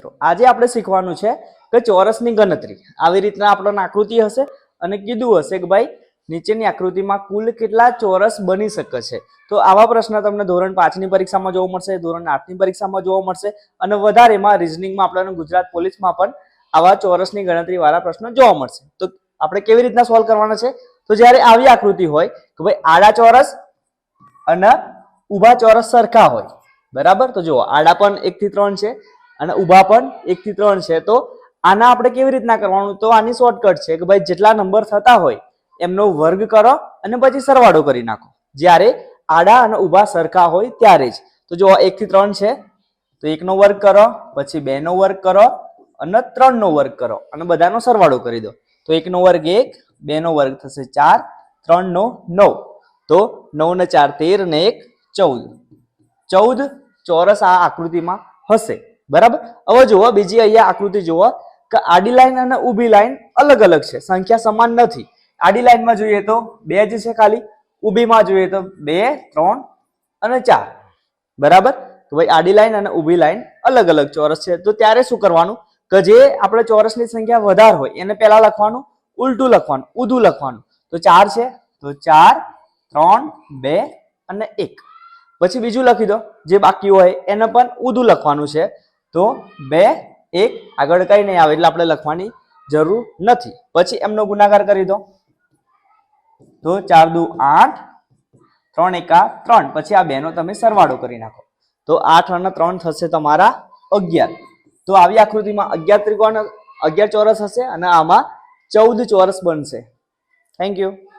મિત્રો. આજે આપણે શીખવાનું છે કે ચોરસની ગણતરી. આવી રીતના આપણને આકૃતિ હશે અને કીધું હશે કે ભાઈ, નીચેની આકૃતિમાં કુલ કેટલા ચોરસ બની શકે છે. તો આવા પ્રશ્ન તમને ધોરણ પાંચની પરીક્ષામાં જોવા મળશે, ધોરણ આઠની પરીક્ષામાં જોવા મળશે અને વધારેમાં રિઝનિંગમાં આપણને ગુજરાત પોલીસમાં પણ આવા ચોરસની ગણતરી વાળા પ્રશ્નો જોવા મળશે. તો આપણે કેવી રીતના સોલ્વ કરવાના છે? તો જ્યારે આવી આકૃતિ હોય કે ભાઈ આડા ચોરસ અને ઊભા ચોરસ સરખા હોય, બરાબર? તો જુઓ, આડા પણ એક થી ત્રણ છે અને ઊભા પણ એક થી ત્રણ છે. તો આના આપણે કેવી રીતના કરવાનું? તો આની શોર્ટકટ છે કે ભાઈ જેટલા નંબર થતા હોય એમનો વર્ગ કરો અને પછી સરવાળો કરી નાખો. જ્યારે આડા અને ઊભા સરખા હોય ત્યારે જ. તો જો એક થી ત્રણ છે. તો એકનો વર્ગ કરો, પછી બે નો વર્ગ કરો અને ત્રણ નો વર્ગ કરો અને બધાનો સરવાળો કરી દો. તો એકનો વર્ગ એક બે નો વર્ગ થશે ચાર ત્રણ નો નવ. તો નવ ને ચાર, તેર ને એક, ચૌદ. ચૌદ ચોરસ આ આકૃતિમાં હશે. બરાબર? હવે જુઓ, બીજી અહીંયા આકૃતિ જુઓ કે આડી લાઈન અને ઊભી લાઈન અલગ અલગ છે, સંખ્યા સમાન નથી. આડી લાઈનમાં જોઈએ તો બે જ છે ખાલી, ઊભીમાં જોઈએ તો બે, ત્રણ અને ચાર. બરાબર? તો ભાઈ આડી લાઈન અને ઊભી લાઈન અલગ અલગ ચોરસ છે. તો ત્યારે શું કરવાનું? કે જે આપણે ચોરસની સંખ્યા વધારે હોય, એને પહેલા લખવાનું, ઉલટું લખવાનું, ઊધું લખવાનું. તો ચાર છે, તો ચાર, ત્રણ, બે અને એક. પછી બીજું લખી દો, જે બાકી હોય, એને પણ ઊંધું લખવાનું છે. તો બે, એક, આગળ કઈ નહીં આવે એટલે આપણે લખવાની જરૂર નથી. પછી એમનો ગુણાકાર કરી દો. તો ચાર દુ આઠ, ત્રણ એકા ત્રણ. પછી આ બેનો તમે સરવાળો કરી નાખો. તો આઠ અને ત્રણ થશે તમારા અગિયાર. તો આવી આકૃતિમાં અગિયાર ત્રિકોણ, અગિયાર ચોરસ હશે અને આમાં ચૌદ ચોરસ બનશે. Thank you